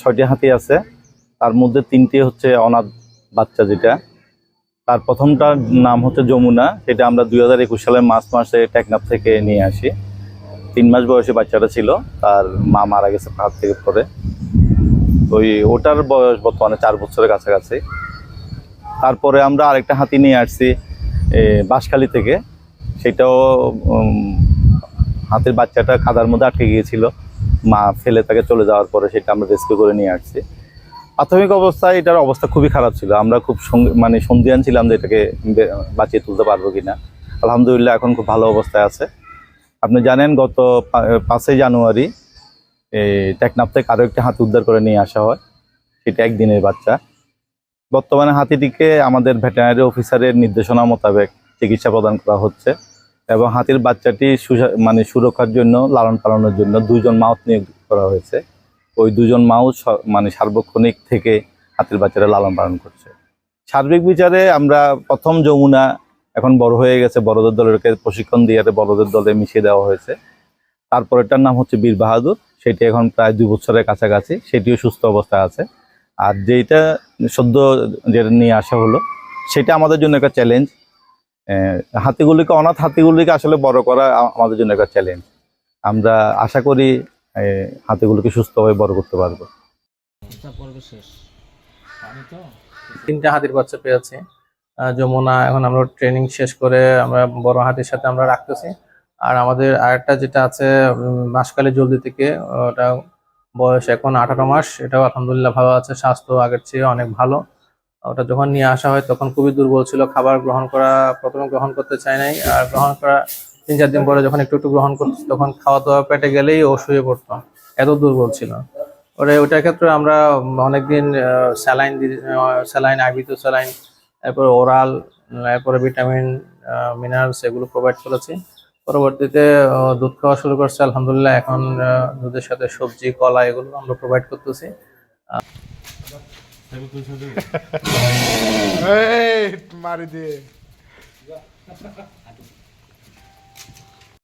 ছয়টি হাতি আছে। তার মধ্যে তিনটি হচ্ছে অনাথ বাচ্চা যেটা। তার প্রথমটার নাম হচ্ছে যমুনা। সেটা আমরা দুই হাজার একুশ সালের মার্চ মাসে টেকনাফ থেকে নিয়ে আসি। তিন মাস বয়সে বাচ্চাটা ছিল। তার মা মারা গেছে হাত থেকে পরে ওই ওটার বয়স বর্তমানে চার বছরের কাছাকাছি। তারপরে আমরা আরেকটা হাতি নিয়ে আসছি বাঁশখালী থেকে। সেটাও হাতের বাচ্চাটা খাদার মধ্যে আটকে গিয়েছিল। মা ফেলে তাকে চলে যাওয়ার পরে সেটা আমরা রেস্কিউ করে নিয়ে আসছি। প্রাথমিক অবস্থায় এটার অবস্থা খুবই খারাপ ছিল। আমরা খুব মানে সন্ধিয়ান ছিলাম যে এটাকে বাঁচিয়ে তুলতে পারব কি না আলহামদুলিল্লাহ এখন খুব ভালো অবস্থায় আছে। আপনি জানেন, গত পাঁচই জানুয়ারি এই টেকনাফ থেকে আরও একটি হাতি উদ্ধার করে নিয়ে আসা হয়। সেটা একদিনের বাচ্চা। বর্তমানে হাতিটিকে আমাদের ভেটেরিনারি অফিসারের নির্দেশনা মোতাবেক চিকিৎসা প্রদান করা হচ্ছে। এবং হাতির বাচ্চাটি মানে সুরক্ষার জন্য, লালন পালনের জন্য দুজন মাউথ নিয়োগ করা হয়েছে। ওই দুজন মাউথ স- মানে সার্বক্ষণিক থেকে হাতির বাচ্চারা লালন পালন করছে। সার্বিক বিচারে আমরা প্রথম যমুনা এখন বড় হয়ে গেছে। বড়দের দলেরকে প্রশিক্ষণ দিয়ে বড়দের দলে মিশিয়ে দেওয়া হয়েছে। তারপরেরটার নাম হচ্ছে বীর বাহাদুর। সেটি এখন প্রায় দুই বছরের কাছাকাছি। সেটিও সুস্থ অবস্থায় আছে। আর যেটা সদ্য যেটা নিয়ে আসা হলো, সেটা আমাদের জন্য একটা চ্যালেঞ্জ হাতিগুলিকে অনাথ হাতিগুলিকে আসলে বড় করা আমাদের জন্য একটা চ্যালেঞ্জ আমরা আশা করি হাতিগুলোকে সুস্থভাবে বড় করতে পারব। পর্ব শেষ। পানি তো? তিনটা হাতির বাচ্চা পেয়েছি। যমুনা এখন আমরা ট্রেনিং শেষ করে আমরা বড় হাতির সাথে আমরা রাখতেছি। আর আমাদের আরেকটা যেটা আছে বাঁশখালী জলদি থেকে ওটা বয়স এখন আঠারো মাস। এটাও আলহামদুলিল্লাহ ভালো আছে স্বাস্থ্য আগের চেয়ে অনেক ভালো। ওটা যখন নিয়ে আসা হয় তখন খুবই দুর্বল ছিল। খাবার গ্রহণ করা প্রথমে গ্রহণ করতে চায় নাই। আর গ্রহণ করা তিন চার দিন পরে যখন একটু একটু গ্রহণ করতো, তখন খাওয়া দাওয়া পেটে গেলেই ও শুয়ে পড়তো। এত দুর্বল ছিল। ওরে ওটার ক্ষেত্রে আমরা অনেকদিন স্যালাইন স্যালাইন আইবিত স্যালাইন, তারপর ওরাল, তারপরে ভিটামিন মিনারেলস এগুলো প্রোভাইড করেছি। পরবর্তীতে দুধ খাওয়া শুরু করছে। আলহামদুলিল্লাহ এখন দুধের সাথে সবজি, কলা এগুলো আমরা প্রোভাইড করতেছি। এই মারি দিয়ে